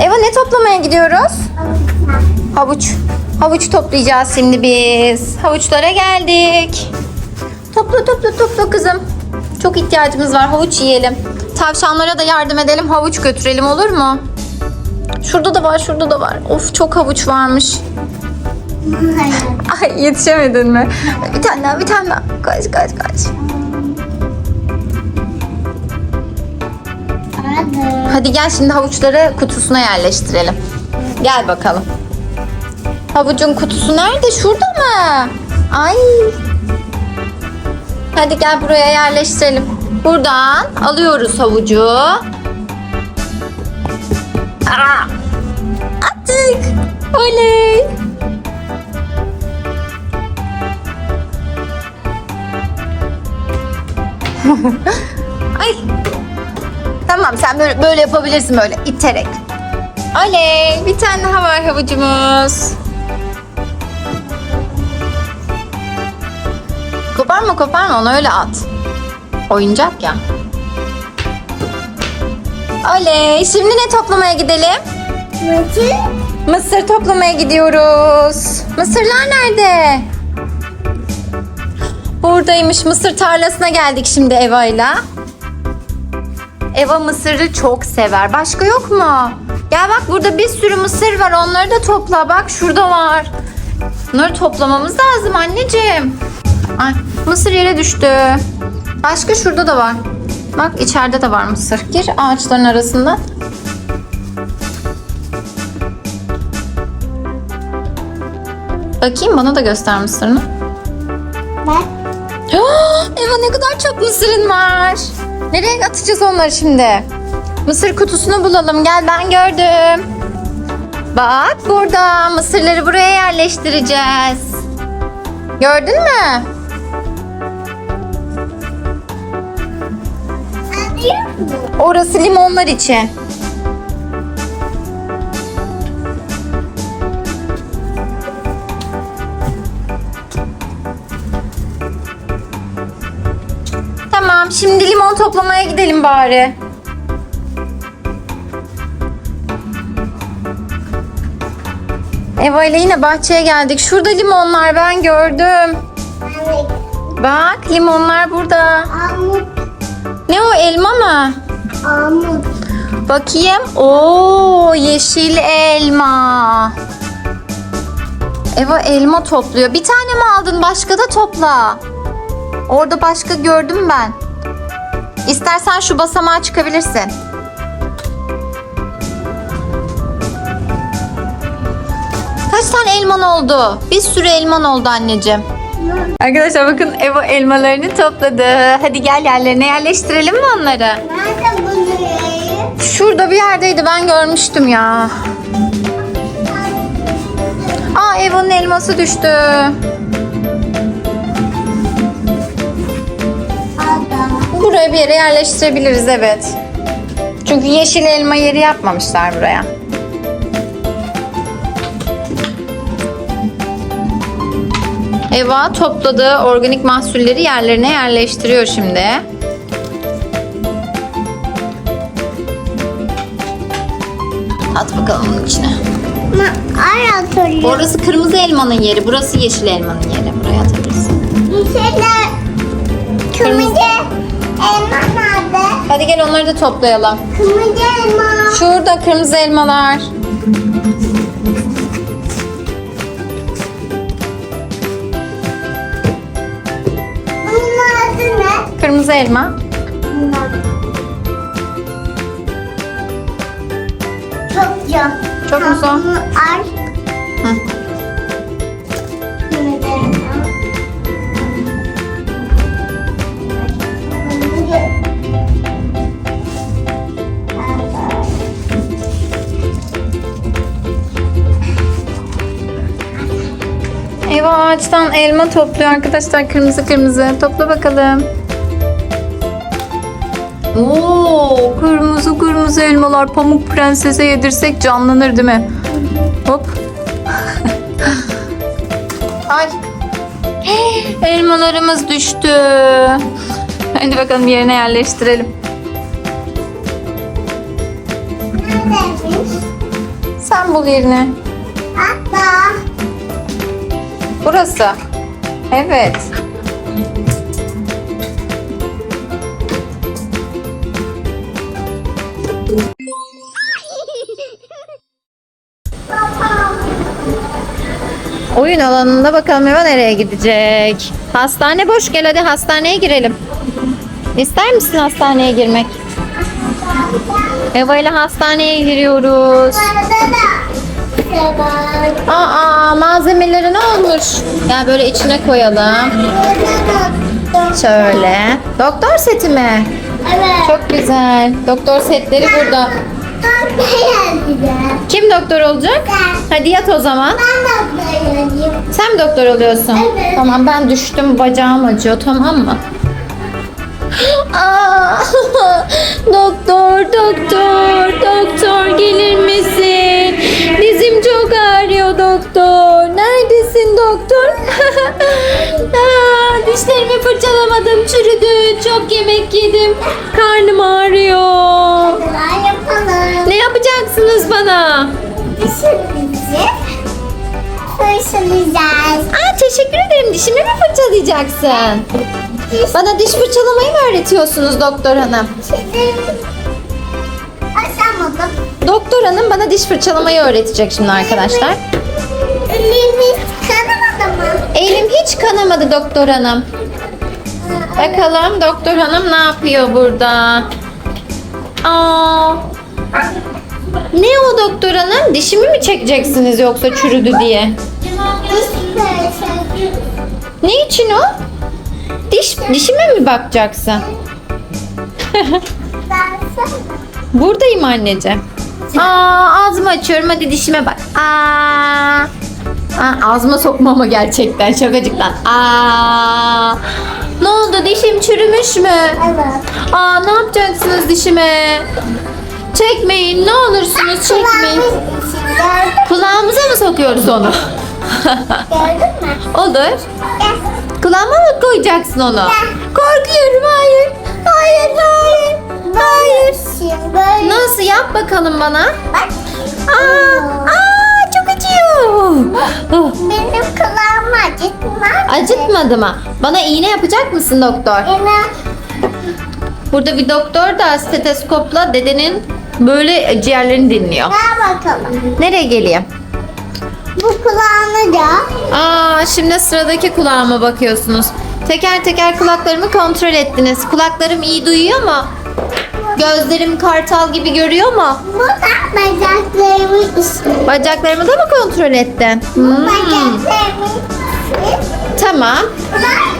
Eva ne toplamaya gidiyoruz? Havuç. Havuç toplayacağız şimdi biz. Havuçlara geldik. Topla topla topla kızım. Çok ihtiyacımız var. Havuç yiyelim. Tavşanlara da yardım edelim. Havuç götürelim olur mu? Şurada da var, şurada da var. Of çok havuç varmış. Ay yetişemedin mi? Bir tane daha, bir tane daha. Kaç, kaç, kaç. Hadi gel şimdi havuçları kutusuna yerleştirelim. Gel bakalım. Havucun kutusu nerede? Şurada mı? Ay. Hadi gel buraya yerleştirelim. Buradan alıyoruz havucu. Aa, attık. Oley. Tamam sen böyle, böyle yapabilirsin böyle iterek. Oley bir tane daha var havucumuz. Koparma koparma onu öyle at. Oyuncak ya. Oley şimdi ne toplamaya gidelim? Mısır toplamaya gidiyoruz. Mısırlar nerede? Buradaymış. Mısır tarlasına geldik şimdi Eva'yla. Eva mısırı çok sever. Başka yok mu? Gel bak burada bir sürü mısır var. Onları da topla. Bak şurada var. Bunları toplamamız lazım anneciğim. Ay, mısır yere düştü. Başka şurada da var. Bak içeride de var mısır. Gir ağaçların arasından. Bakayım bana da göster mısırını. Bak. Eva ne kadar çok mısırın var. Nereye atacağız onları şimdi? Mısır kutusunu bulalım. Gel ben gördüm. Bak burada mısırları buraya yerleştireceğiz. Gördün mü? Orası limonlar için. Tamam, şimdi limon toplamaya gidelim bari. Eva ile yine bahçeye geldik. Şurada limonlar ben gördüm. Bak limonlar burada. Armut. Ne o elma mı? Armut. Bakayım. Oo yeşil elma. Eva elma topluyor. Bir tane mi aldın? Başka da topla. Orada başka gördüm ben. İstersen şu basamağa çıkabilirsin. Kaç tane elman oldu? Bir sürü elman oldu anneciğim. Arkadaşlar bakın Eva elmalarını topladı. Hadi gel yerlerine yerleştirelim mi onları? Nerede bunu? Şurada bir yerdeydi ben görmüştüm ya. Aa Eva'nın elması düştü. Buraya bir yere yerleştirebiliriz evet. Çünkü yeşil elma yeri yapmamışlar buraya. Eva topladığı organik mahsulleri yerlerine yerleştiriyor şimdi. At bakalım onun içine. Ma aratörlü. Orası kırmızı elmanın yeri, burası yeşil elmanın yeri. Buraya atabilirsin. Şeyler. Kırmızı elma nerede? Hadi gel onları da toplayalım. Kırmızı elma. Şurada kırmızı elmalar. Bunun adı ne? Kırmızı elma. Bunlar. Çok çok. Çok mu zor? Hı. Ağaçtan elma topluyor arkadaşlar. Kırmızı kırmızı. Topla bakalım. Oo, kırmızı kırmızı elmalar. Pamuk prensese yedirsek canlanır değil mi? Hop. Ay. Elmalarımız düştü. Hadi bakalım yerine yerleştirelim. Sen bul yerini. Hatta. Burası. Evet. Oyun alanında bakalım Eva nereye gidecek? Hastane boş gel hadi hastaneye girelim. İster misin hastaneye girmek? Eva ile hastaneye giriyoruz. Aa malzemeleri ne olmuş? Gel böyle içine koyalım. Şöyle. Doktor seti mi? Evet. Çok güzel. Doktor setleri burada. Kim doktor olacak? Ben. Hadi yat o zaman. Ben de beğendim. Sen mi doktor oluyorsun? Evet. Tamam ben düştüm bacağım acıyor tamam mı? Aa, doktor doktor doktor gelir misin? Dizim çok ağrıyor doktor. Doktor? Aa, dişlerimi fırçalamadım çürüdü. Çok yemek yedim. Karnım ağrıyor. Neler yapalım? Ne yapacaksınız bana? Dişimizi fırçalayacağız. Aa, teşekkür ederim. Dişimi mi fırçalayacaksın? Bana diş fırçalamayı mı öğretiyorsunuz doktor hanım? Açamadım. Doktor hanım bana diş fırçalamayı öğretecek şimdi arkadaşlar. Elimiz kanamadı mı? Elim hiç kanamadı doktor hanım. Bakalım doktor hanım ne yapıyor burada? Aa. Ne o doktor hanım? Dişimi mi çekeceksiniz yoksa çürüdü diye? Ne için o? Diş dişime mi bakacaksın? Buradayım anneciğim. Aa, ağzımı açıyorum hadi dişime bak. Aa. Aa, ağzıma sokmama gerçekten şakacıktan. Aa. Ne oldu dişim çürümüş mü? Evet. Aa ne yapacaksınız dişime? Çekmeyin ne olursunuz çekmeyin. Kulağımıza mı sokuyoruz onu? gördün mü? Olur. Gel. Kulağıma mı koyacaksın onu? Korkuyorum hayır. Hayır hayır. Hayır. Böyle. Nasıl yap bakalım bana? Bak. Aa, aa. Oh, Benim kulağımı acıtma. acıtmadı mı? Bana iğne yapacak mısın doktor? Yine Burada bir doktor da steteskopla dedenin böyle ciğerlerini dinliyor. ver bakalım. Nereye geleyim? Bu kulağını da. Aa, şimdi sıradaki kulağıma bakıyorsunuz. Teker teker kulaklarımı kontrol ettiniz. Kulaklarım iyi duyuyor mu? Gözlerim kartal gibi görüyor mu? Bu da bacaklarımın üstü. Bacaklarımı da mı kontrol ettin? Hmm, Bacaklarımın üstü. Tamam. Bu.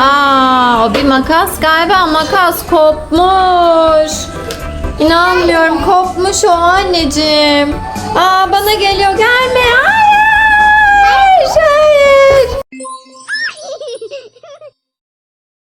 Aa, o bir makas galiba makas kopmuş. İnanmıyorum kopmuş o anneciğim. Aa bana geliyor gelme.